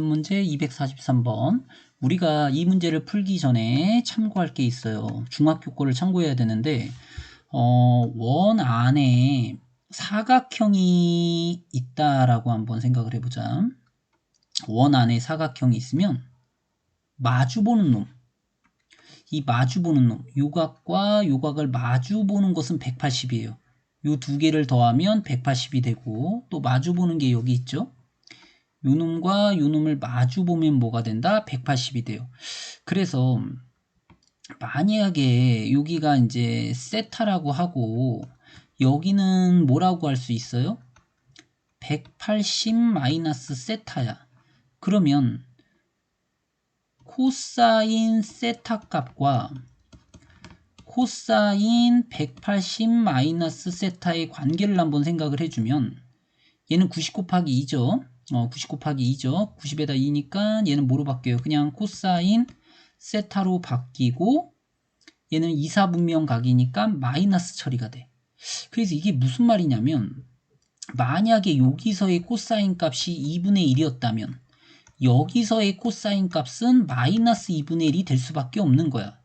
문제 243번. 우리가 이 문제를 풀기 전에 참고할 게 있어요. 중학교 거를 참고해야 되는데, 어, 원 안에 사각형이 있다라고 한번 생각을 해보자. 원 안에 사각형이 있으면 마주보는 놈. 이 마주보는 놈. 요각과 요각을 마주보는 것은 180이에요. 요 두 개를 더하면 180이 되고 또 마주보는 게 여기 있죠. 요 놈과 요 놈을 마주 보면 뭐가 된다? 180이 돼요. 그래서 만약에 여기가 이제 세타라고 하고 여기는 뭐라고 할 수 있어요? 180 마이너스 세타야. 그러면 코사인 세타 값과 코사인 180 마이너스 세타의 관계를 한번 생각을 해주면 얘는 90 곱하기 2죠. 어, 90 곱하기 2죠. 90에다 2니까 얘는 뭐로 바뀌어요? 그냥 코사인 세타로 바뀌고 얘는 2사분명 각이니까 마이너스 처리가 돼. 그래서 이게 무슨 말이냐면 만약에 여기서의 코사인 값이 2분의 1이었다면 여기서의 코사인 값은 마이너스 2분의 1이 될 수밖에 없는 거야.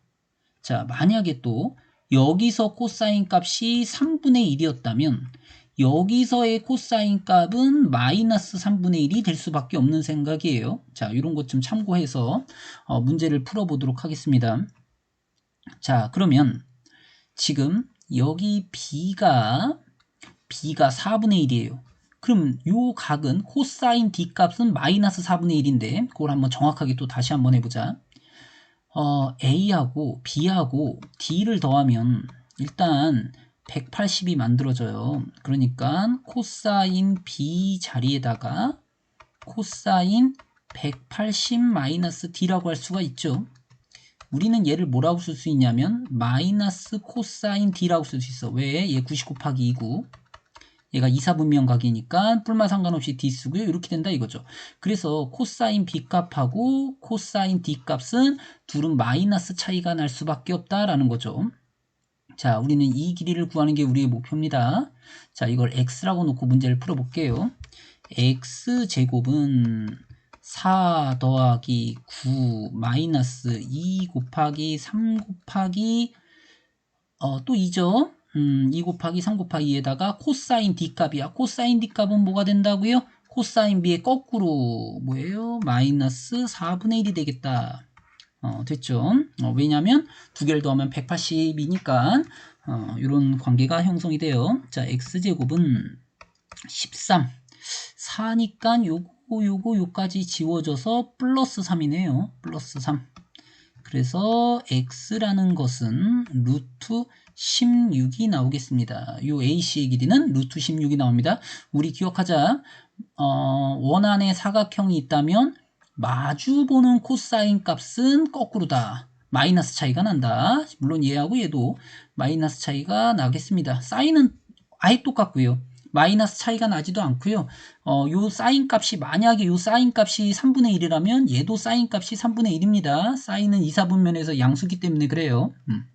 자, 만약에 또 여기서 코사인 값이 3분의 1이었다면 여기서의 코사인 값은 마이너스 3분의 1이 될 수밖에 없는 생각이에요. 자, 이런 것 좀 참고해서 어, 문제를 풀어보도록 하겠습니다. 자, 그러면 지금 여기 b가 b가 4분의 1이에요. 그럼 요 각은 코사인 d 값은 마이너스 4분의 1인데 그걸 한번 정확하게 또 다시 한번 해보자. 어, a하고 b하고 d를 더하면 일단 180이 만들어져요. 그러니까 코사인 b 자리에다가 코사인 180-d라고 할 수가 있죠. 우리는 얘를 뭐라고 쓸 수 있냐면 마이너스 코사인 d라고 쓸 수 있어. 왜? 얘 90 곱하기 2고 얘가 2사분명각이니까 뿔마 상관없이 d 쓰고요. 이렇게 된다 이거죠. 그래서 코사인 b 값하고 코사인 d 값은 둘은 마이너스 차이가 날 수밖에 없다라는 거죠. 자, 우리는 이 길이를 구하는 게 우리의 목표입니다. 자, 이걸 x라고 놓고 문제를 풀어볼게요. x제곱은 4 더하기 9 마이너스 2 곱하기 3 곱하기 어, 또 2죠. 음, 2 곱하기 3 곱하기 2에다가 코사인 d 값이야. 코사인 d 값은 뭐가 된다고요? 코사인 b의 거꾸로 뭐예요? 마이너스 4분의 1이 되겠다. 어, 됐죠? 어, 왜냐하면 두 개를 더하면 180이니까 어, 이런 관계가 형성이 돼요. 자, x제곱은 13 4니까 요거 요거 요까지 지워져서 플러스 3이네요. 플러스 3 그래서 x라는 것은 루트 16이 나오겠습니다. 요 AC의 길이는 루트 16이 나옵니다. 우리 기억하자. 어, 원안에 사각형이 있다면 마주보는 코사인 값은 거꾸로다. 마이너스 차이가 난다. 물론 얘하고 얘도 마이너스 차이가 나겠습니다. 사인은 아예 똑같고요. 마이너스 차이가 나지도 않고요. 어, 요 사인 값이 만약에 요 사인 값이 3분의 1이라면 얘도 사인 값이 3분의 1입니다. 사인은 2, 4분면에서 양수기 때문에 그래요. 음.